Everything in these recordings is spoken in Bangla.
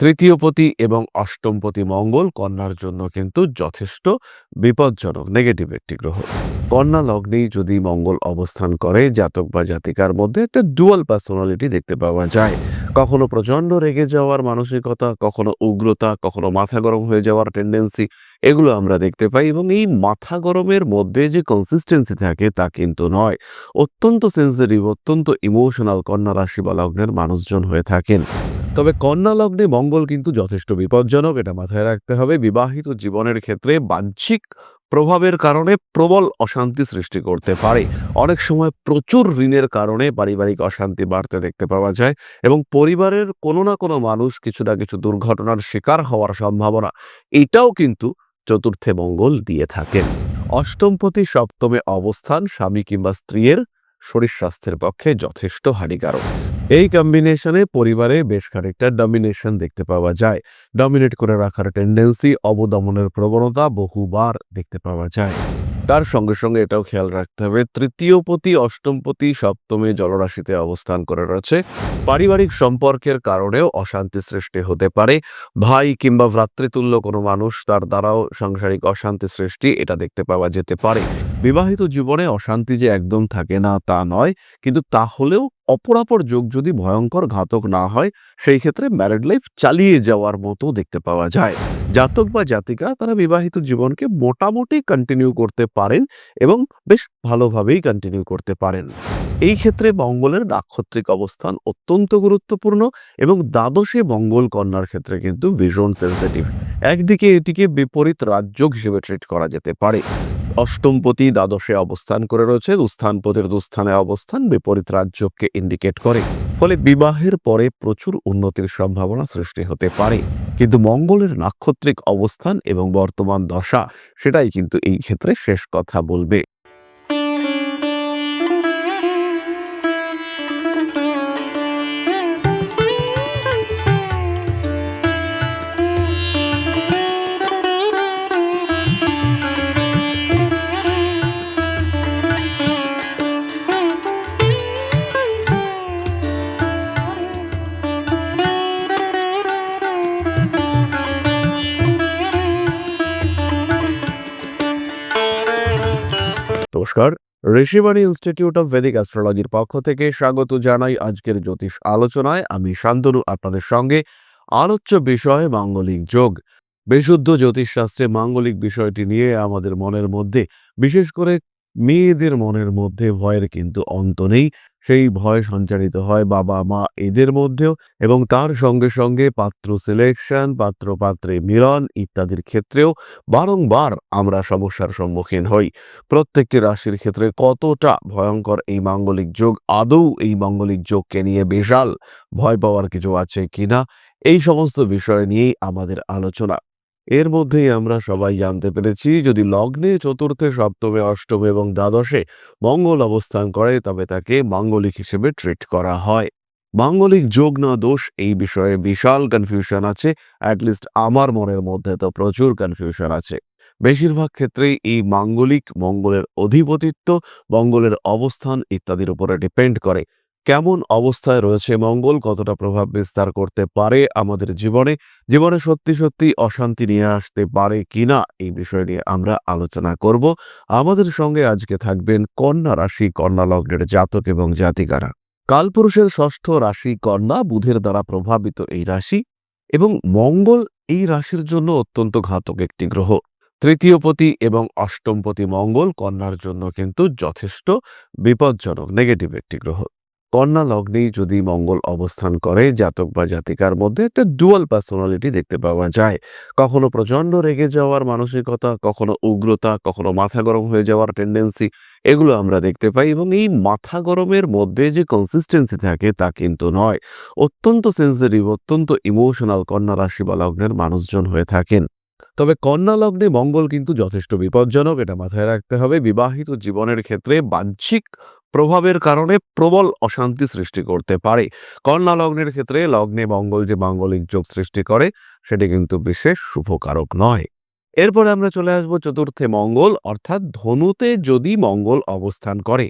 তৃতীয়পতি এবং অষ্টমপতি মঙ্গল কন্যার জন্য কিন্তু যথেষ্ট বিপজ্জনক নেগেটিভ একটি গ্রহ। কন্যা লগ্নেই যদি মঙ্গল অবস্থান করে, জাতক বা জাতিকার মধ্যে একটা ডুয়াল পার্সোনালিটি দেখতে পাওয়া যায়। কখনো প্রচণ্ড রেগে যাওয়ার মানসিকতা, কখনো উগ্রতা, কখনো মাথা গরম হয়ে যাওয়ার টেন্ডেন্সি এগুলো আমরা দেখতে পাই এবং এই মাথা গরমের মধ্যে যে কনসিস্টেন্সি থাকে তা কিন্তু নয়। অত্যন্ত সেন্সিটিভ অত্যন্ত ইমোশনাল কন্যা রাশি বা লগ্নের মানুষজন হয়ে থাকেন। তবে কন্যা লগ্নে মঙ্গল কিন্তু যথেষ্ট বিপজ্জনক, এটা মাথায় রাখতে হবে। বিবাহিত জীবনের ক্ষেত্রে বাহ্যিক প্রভাবের কারণে প্রবল অশান্তি সৃষ্টি করতে পারে। অনেক সময় প্রচুর ঋণের কারণে পারিবারিক অশান্তি বাড়তে দেখতে পাওয়া যায় এবং পরিবারের কোনো না কোনো মানুষ কিছু না কিছু দুর্ঘটনার শিকার হওয়ার সম্ভাবনা। এটাও কিন্তু চতুর্থে মঙ্গল দিয়ে থাকেন অষ্টমপতি সপ্তমে অবস্থান, স্বামী কিংবা স্ত্রীর শরীর স্বাস্থ্যের পক্ষে যথেষ্ট হানিকারক। এই কম্বিনেশনে পরিবারে বেশ খানিকটা ডমিনেশন দেখতে পাওয়া যায়। ডমিনেট করে রাখার টেন্ডেন্সি অবদমনের প্রবণতা বহুবার দেখতে পাওয়া যায়। তার সঙ্গে সঙ্গে এটাও খেয়াল রাখতে হবে তৃতীয়পতি অষ্টমপতি সপ্তমে জলরাশিতে অবস্থান করে রয়েছে। পারিবারিক সম্পর্কের কারণেও অশান্তি সৃষ্টি হতে পারে। ভাই কিংবা ভ্রাতৃতুল্য কোনো মানুষ তার দ্বারাও সাংসারিক অশান্তি সৃষ্টি, এটা দেখতে পাওয়া যেতে পারে। বিবাহিত জীবনে অশান্তি যে একদম থাকে না তা নয়, কিন্তু তাহলেও অপরাপর যোগ যদি ভয়ঙ্কর ঘাতক না হয়, সেই ক্ষেত্রে ম্যারিড লাইফ চালিয়ে যাওয়ার মতো দেখতে পাওয়া যায়। জাতক বা জাতিকা তারা বিবাহিত জীবনকে মোটামুটি কন্টিনিউ করতে পারেন এবং বেশ ভালোভাবেই কন্টিনিউ করতে পারেন। এই ক্ষেত্রে মঙ্গলের নাক্ষত্রিক অবস্থান অত্যন্ত গুরুত্বপূর্ণ এবং দ্বাদশে মঙ্গল কন্যার ক্ষেত্রে কিন্তু ভীষণ সেন্সিটিভ একদিকে এটিকে বিপরীত রাজ্য হিসেবে ট্রিট করা যেতে পারে। অষ্টমপতি দ্বাদশে অবস্থান করে রয়েছে। দুস্থানপতির দুস্থানে অবস্থান, বিপরীত রাজ্যকে ইন্ডিকেট করে। ফলে বিবাহের পরে প্রচুর উন্নতির সম্ভাবনা সৃষ্টি হতে পারে। কিন্তু মঙ্গলের নাক্ষত্রিক অবস্থান এবং বর্তমান দশা, সেটাই কিন্তু এই ক্ষেত্রে শেষ কথা বলবে। নমস্কার। ঋষিবাণী ইনস্টিটিউট অফ ভেদিক অ্যাস্ট্রোলজির পক্ষ থেকে স্বাগত জানাই আজকের জ্যোতিষ আলোচনায়। আমি শান্তনু, আপনাদের সঙ্গে আলোচ্য বিষয়ে মাঙ্গলিক যোগ। বিশুদ্ধ জ্যোতিষশাস্ত্রে মাঙ্গলিক বিষয়টি নিয়ে আমাদের মনের মধ্যে বিশেষ করে মেয়েদের মনের মধ্যে ভয়ের কিন্তু অন্ত নেই। সেই ভয় সঞ্চারিত হয় বাবা, মা এদের মধ্যেও এবং তার সঙ্গে সঙ্গে পাত্র সিলেকশন পাত্র পাত্রে মিলন ইত্যাদির ক্ষেত্রেও বারংবার আমরা সমস্যার সম্মুখীন হই। প্রত্যেকটি রাশির ক্ষেত্রে কতটা ভয়ঙ্কর এই মাঙ্গলিক যোগ, আদৌ এই মাঙ্গলিক যোগকে নিয়ে বিশাল ভয় পাওয়ার কিছু আছে কিনা? এই সমস্ত বিষয় নিয়েই আমাদের আলোচনা। এর মধ্যেই আমরা সবাই জানতে পেরেছি, যদি লগ্নে চতুর্থে, সপ্তমে, অষ্টমে এবং দ্বাদশে মঙ্গল অবস্থান করে, তবে তাকে মাঙ্গলিক হিসেবে ট্রিট করা হয়। মাঙ্গলিক যোগ না দোষ, এই বিষয়ে বিশাল কনফিউশন আছে। অ্যাটলিস্ট আমার মনের মধ্যে তো প্রচুর কনফিউশন আছে। বেশিরভাগ ক্ষেত্রেই এই মাঙ্গলিক মঙ্গলের অধিপতিত্ব, মঙ্গলের অবস্থান ইত্যাদির উপরে ডিপেন্ড করে। কেমন অবস্থায় রয়েছে মঙ্গল, কতটা প্রভাব বিস্তার করতে পারে আমাদের জীবনে জীবনে সত্যি সত্যি অশান্তি নিয়ে আসতে পারে কিনা এই বিষয় নিয়ে আমরা আলোচনা করব। আমাদের সঙ্গে আজকে থাকবেন কন্যা রাশি, কন্যা লগ্নের জাতক এবং জাতিকারা। কালপুরুষের ষষ্ঠ রাশি কন্যা, বুধের দ্বারা প্রভাবিত এই রাশি এবং মঙ্গল এই রাশির জন্য অত্যন্ত ঘাতক একটি গ্রহ। তৃতীয়পতি এবং অষ্টমপতি মঙ্গল কন্যার জন্য কিন্তু যথেষ্ট বিপজ্জনক নেগেটিভ একটি গ্রহ। কন্যা লগ্নেই যদি মঙ্গল অবস্থান করে, জাতক বা জাতিকার মধ্যে একটা ডুয়াল পার্সোনালিটি দেখতে পাওয়া যায়। কখনো প্রচণ্ড রেগে যাওয়ার মানসিকতা, কখনো উগ্রতা, কখনো মাথা গরম হয়ে যাওয়ার টেন্ডেন্সি এগুলো আমরা দেখতে পাই এবং এই মাথা গরমের মধ্যে যে কনসিস্টেন্সি থাকে তা কিন্তু নয়। অত্যন্ত সেন্সিটিভ অত্যন্ত ইমোশনাল কন্যা রাশি বা লগ্নের মানুষজন হয়ে থাকেন। তবে কন্যা লগ্নে মঙ্গল কিন্তু যথেষ্ট বিপজ্জনক, এটা মাথায় রাখতে হবে। বিবাহিত জীবনের ক্ষেত্রে বাহ্যিক প্রভাবের কারণে প্রবল অশান্তি সৃষ্টি করতে পারে। কন্যা লগ্নের ক্ষেত্রে লগ্নে মঙ্গল যে মাঙ্গলিক যোগ সৃষ্টি করে, সেটি কিন্তু বিশেষ শুভকারক নয়। এরপরে আমরা চলে আসব চতুর্থে মঙ্গল, অর্থাৎ ধনুতে যদি মঙ্গল অবস্থান করে,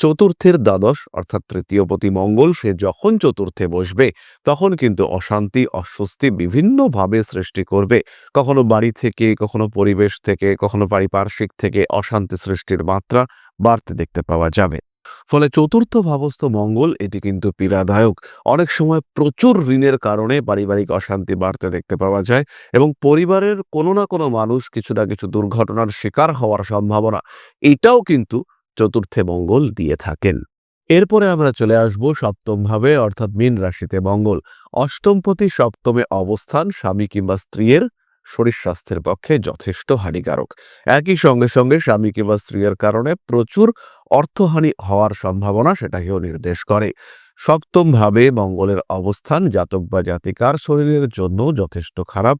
চতুর্থের দ্বাদশ, অর্থাৎ তৃতীয়পতি মঙ্গল, সে যখন চতুর্থে বসবে, তখন কিন্তু অশান্তি, অস্বস্তি বিভিন্নভাবে সৃষ্টি করবে। কখনো বাড়ি থেকে, কখনো পরিবেশ থেকে, কখনো পারিপার্শ্বিক থেকে অশান্তি সৃষ্টির মাত্রা বাড়তে দেখতে পাওয়া যাবে। ফলে চতুর্থ ভাবস্থ মঙ্গল, এটি কিন্তু পীড়াদায়ক। অনেক সময় প্রচুর ঋণের কারণে পারিবারিক অশান্তি বাড়তে দেখতে পাওয়া যায় এবং পরিবারের কোনো না কোনো মানুষ কিছু না কিছু দুর্ঘটনার শিকার হওয়ার সম্ভাবনা। এটাও কিন্তু চতুর্থে মঙ্গল দিয়ে থাকেন। এরপরে আমরা চলে আসব সপ্তম ভাবে, অর্থাৎ মীন রাশিতে মঙ্গল। অষ্টমপতি সপ্তমে অবস্থান, স্বামী কিংবা স্ত্রীর শরীর স্বাস্থ্যের পক্ষে যথেষ্ট হানিকারক। একই সঙ্গে সঙ্গে স্বামী কিংবা স্ত্রীর কারণে প্রচুর অর্থহানি হওয়ার সম্ভাবনা সেটাকেও নির্দেশ করে। সপ্তমভাবে মঙ্গলের অবস্থান, জাতক বা জাতিকার শরীরের জন্য যথেষ্ট খারাপ।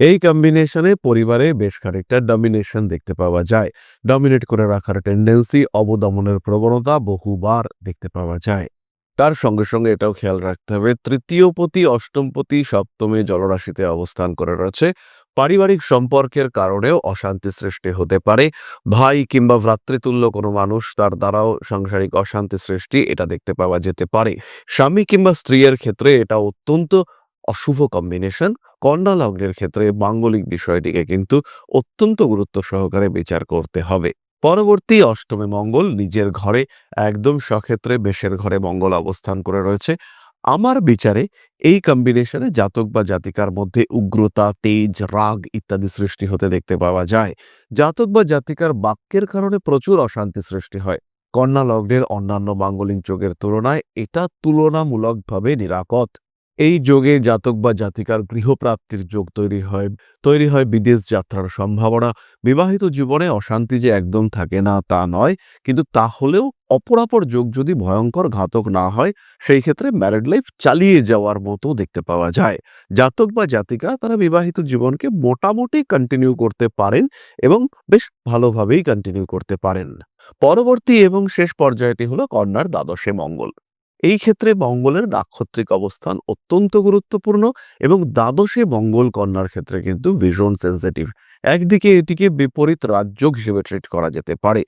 এই কম্বিনেশনে পরিবারে বেশ খানিকটা ডমিনেশন দেখতে পাওয়া যায়। ডমিনেট করে রাখার টেন্ডেন্সি অবদমনের প্রবণতা বহুবার দেখতে পাওয়া যায়। তার সঙ্গে সঙ্গে এটাও খেয়াল রাখতে হবে তৃতীয়পতি অষ্টমপতি সপ্তমে জলরাশিতে অবস্থান করে রয়েছে। পারিবারিক সম্পর্কের কারণেও অশান্তি সৃষ্টি হতে পারে। ভাই কিংবা ভ্রাতৃতুল্য কোনো মানুষ তার দ্বারাও সাংসারিক অশান্তি সৃষ্টি এটা দেখতে পাওয়া যেতে পারে। স্বামী কিংবা স্ত্রীর ক্ষেত্রে এটা অত্যন্ত অশুভ কম্বিনেশন কন্যা লগ্নের ক্ষেত্রে মাঙ্গলিক বিষয়টিকে কিন্তু অত্যন্ত গুরুত্ব সহকারে বিচার করতে হবে। পরবর্তী অষ্টমে মঙ্গল নিজের ঘরে একদম সক্ষেত্রে বেশের ঘরে মঙ্গল অবস্থান করে রয়েছে। আমার বিচারে এই কম্বিনেশনে জাতক বা জাতিকার মধ্যে উগ্রতা, তেজ, রাগ ইত্যাদি সৃষ্টি হতে দেখতে পাওয়া যায়। জাতক বা জাতিকার বাক্যের কারণে প্রচুর অশান্তি সৃষ্টি হয়। কন্যা লগ্নের অন্যান্য মাঙ্গলিক যোগের তুলনায় এটা তুলনামূলকভাবে নিরাপদ। এই যোগে জাতক বা জাতিকার গৃহপ্রাপ্তির যোগ তৈরি হয় তৈরি হয় বিদেশ যাত্রার সম্ভাবনা। বিবাহিত জীবনে অশান্তি যে একদম থাকে না তা নয়, কিন্তু তাহলেও অপরাপর যোগ যদি ভয়ঙ্কর ঘাতক না হয়, সেই ক্ষেত্রে ম্যারিড লাইফ চালিয়ে যাওয়ার মতো দেখতে পাওয়া যায়। জাতক বা জাতিকা তারা বিবাহিত জীবনকে মোটামুটি কন্টিনিউ করতে পারেন এবং বেশ ভালোভাবেই কন্টিনিউ করতে পারেন। পরবর্তী এবং শেষ পর্যায়টি হলো কন্যার দ্বাদশে মঙ্গল। এই ক্ষেত্রে মঙ্গলের নাক্ষত্রিক অবস্থান অত্যন্ত গুরুত্বপূর্ণ এবং দ্বাদশে মঙ্গল কন্যার ক্ষেত্রে কিন্তু ভীষণ সেন্সিটিভ একদিকে এটিকে বিপরীত রাজযোগ হিসেবে ট্রিট করা যেতে পারে।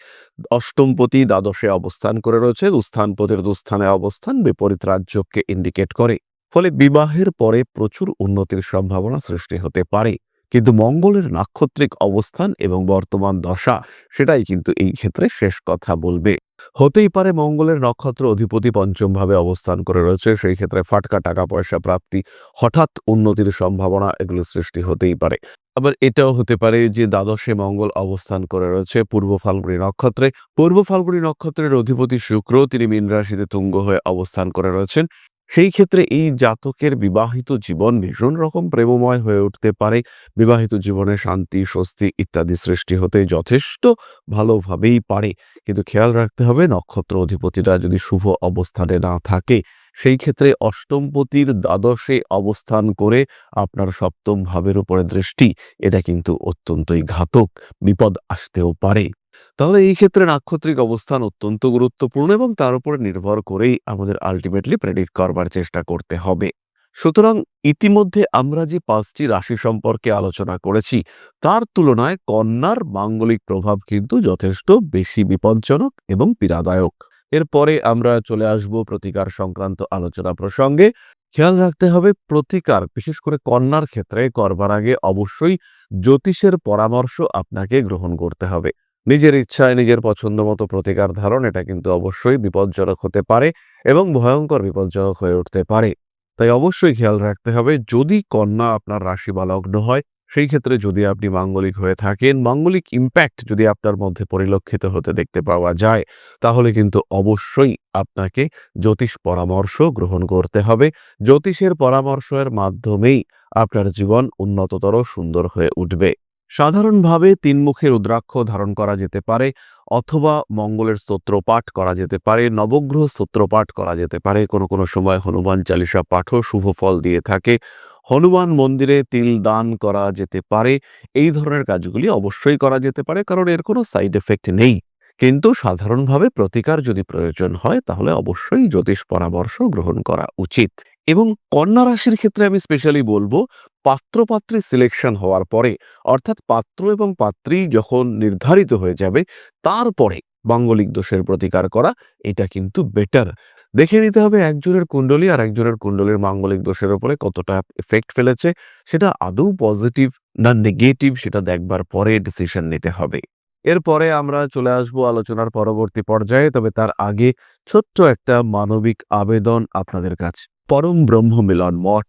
অষ্টমপতি দ্বাদশে অবস্থান করে রয়েছে দুস্থানপতির দুস্থানে অবস্থান বিপরীত রাজযোগকে ইন্ডিকেট করে। ফলে বিবাহের পরে প্রচুর উন্নতির সম্ভাবনা সৃষ্টি হতে পারে। কিন্তু মঙ্গলের নাক্ষত্রিক অবস্থান এবং বর্তমান দশা সেটাই কিন্তু এই ক্ষেত্রে শেষ কথা বলবে। হতেই পারে মঙ্গলের নক্ষত্র অধিপতি পঞ্চমভাবে অবস্থান করে রয়েছে, সেই ক্ষেত্রে ফাটকা টাকা পয়সা প্রাপ্তি হঠাৎ উন্নতির সম্ভাবনা এগুলো সৃষ্টি হতেই পারে। আবার এটাও হতে পারে যে দ্বাদশে মঙ্গল অবস্থান করে রয়েছে পূর্ব ফাল্গুনী নক্ষত্রে। পূর্ব ফাল্গুনী নক্ষত্রের অধিপতি শুক্র, তিনি মীন রাশিতে তুঙ্গ হয়ে অবস্থান করে রয়েছেন। সেই ক্ষেত্রে এই জাতকের বিবাহিত জীবন ভীষণ রকম প্রেমময় হয়ে উঠতে পারে। বিবাহিত জীবনে শান্তি, স্বস্তি ইত্যাদি সৃষ্টি হতে যথেষ্ট ভালোভাবেই পারে। কিন্তু খেয়াল রাখতে হবে, নক্ষত্র অধিপতিরা যদি শুভ অবস্থানে না থাকে, সেই ক্ষেত্রে অষ্টমপতির দ্বাদশে অবস্থান করে আপনার সপ্তম ভাবের উপরে দৃষ্টি, এটা কিন্তু অত্যন্তই ঘাতক, বিপদ আসতেও পারে। তাহলে এই ক্ষেত্রে নাক্ষত্রিক অবস্থান অত্যন্ত গুরুত্বপূর্ণ এবং তার উপরে নির্ভর করেই আমাদের আলটিমেটলি প্রেডিক্ট করবার চেষ্টা করতে হবে। সুতরাং ইতিমধ্যে আমরা যে পাঁচটি রাশি সম্পর্কে আলোচনা করেছি, তার তুলনায় কন্যার মাঙ্গলিক প্রভাব কিন্তু যথেষ্ট বেশি বিপজ্জনক এবং পীড়াদায়ক। এরপরে আমরা চলে আসব প্রতিকার সংক্রান্ত আলোচনা প্রসঙ্গে। খেয়াল রাখতে হবে প্রতিকার, বিশেষ করে কন্যার ক্ষেত্রে করবার আগে অবশ্যই জ্যোতিষের পরামর্শ আপনাকে গ্রহণ করতে হবে। নিজের ইচ্ছায় নিজের পছন্দ মতো প্রতিকার ধারণ, এটা কিন্তু অবশ্যই বিপজ্জনক হতে পারে এবং ভয়ঙ্কর বিপজ্জনক হয়ে উঠতে পারে। তাই অবশ্যই খেয়াল রাখতে হবে, যদি কন্যা আপনার রাশি বা লগ্ন হয়, সেই ক্ষেত্রে যদি আপনি মাঙ্গলিক হয়ে থাকেন, মাঙ্গলিক ইম্প্যাক্ট যদি আপনার মধ্যে পরিলক্ষিত হতে দেখতে পাওয়া যায়, তাহলে কিন্তু অবশ্যই আপনাকে জ্যোতিষ পরামর্শ গ্রহণ করতে হবে। জ্যোতিষের পরামর্শের মাধ্যমেই আপনার জীবন উন্নততর সুন্দর হয়ে উঠবে। সাধারণভাবে তিনমুখী রুদ্রাক্ষ ধারণ করা যেতে পারে, অথবা মঙ্গলের স্তোত্র পাঠ করা যেতে পারে, নবগ্রহ স্তোত্র পাঠ করা যেতে পারে। কোনো কোনো সময় হনুমান চালিসা পাঠও শুভ ফল দিয়ে থাকে। হনুমান মন্দিরে তিল দান করা যেতে পারে। এই ধরনের কাজগুলি অবশ্যই করা যেতে পারে, কারণ এর কোনো সাইড এফেক্ট নেই। কিন্তু সাধারণভাবে প্রতিকার যদি প্রয়োজন হয়, তাহলে অবশ্যই জ্যোতিষ পরামর্শ গ্রহণ করা উচিত। এবং কন্যা রাশির ক্ষেত্রে আমি স্পেশালি বলব পাত্রপাত্রী সিলেকশন হওয়ার পরে, অর্থাৎ পাত্র এবং পাত্রী যখন নির্ধারিত হয়ে যাবে, তারপরে মাঙ্গলিক দোষের প্রতিকার করা, এটা কিন্তু বেটার দেখে নিতে হবে একজনের কুণ্ডলী আর একজনের কুণ্ডলীর মাঙ্গলিক দোষের ওপরে কতটা এফেক্ট ফেলেছে, সেটা আদৌ পজিটিভ না নেগেটিভ সেটা দেখবার পরে ডিসিশন নিতে হবে। এরপরে আমরা চলে আসব আলোচনার পরবর্তী পর্যায়ে, তবে তার আগে ছোট্ট একটা মানবিক আবেদন আপনাদের কাছে। পরম ব্রহ্ম মিলন মঠ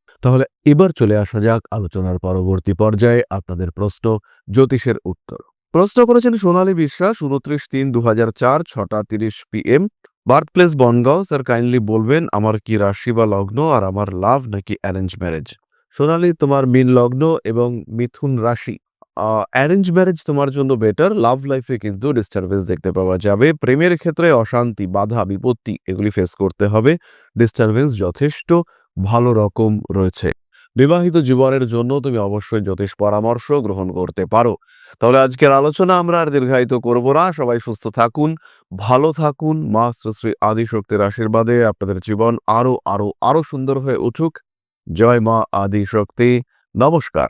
তাহলে এবার চলে আসা যাক আলোচনার পরবর্তী পর্যায়ে আপনাদের প্রশ্ন জ্যোতিষের উত্তর। প্রশ্ন করেছেন সোনালী বিশ্বাস, উনত্রিশ তিন দু হাজার চার, ছটা তিরিশ PM. Birth place Bongaon, sir kindly বলবেন, আমার কি রাশি বা লগ্ন আর আমার লাভ নাকি অ্যারেঞ্জ ম্যারেজ? সোনালী, তোমার মিন লগ্ন এবং মিথুন রাশি। অ্যারেঞ্জ ম্যারেজ তোমার জন্য বেটার। লাভ লাইফে কিন্তু ডিস্টারবেন্স দেখতে পাওয়া যাবে। প্রেমের ক্ষেত্রে অশান্তি, বাধা, বিপত্তি এগুলি ফেস করতে হবে। ডিস্টারবেন্স যথেষ্ট। ভালো রকম রয়েছে। বিবাহিত জীবনের জন্য তুমি অবশ্যই জ্যোতিষ পরামর্শ গ্রহণ করতে পারো। তাহলে আজকের আলোচনা আমরা আর দীর্ঘায়িত করব না। সবাই সুস্থ থাকুন, ভালো থাকুন। মা শ্রী আদিশক্তির আশীর্বাদে আপনাদের জীবন আরও আরও আরও সুন্দর হয়ে উঠুক। জয় মা আদিশক্তি। নমস্কার।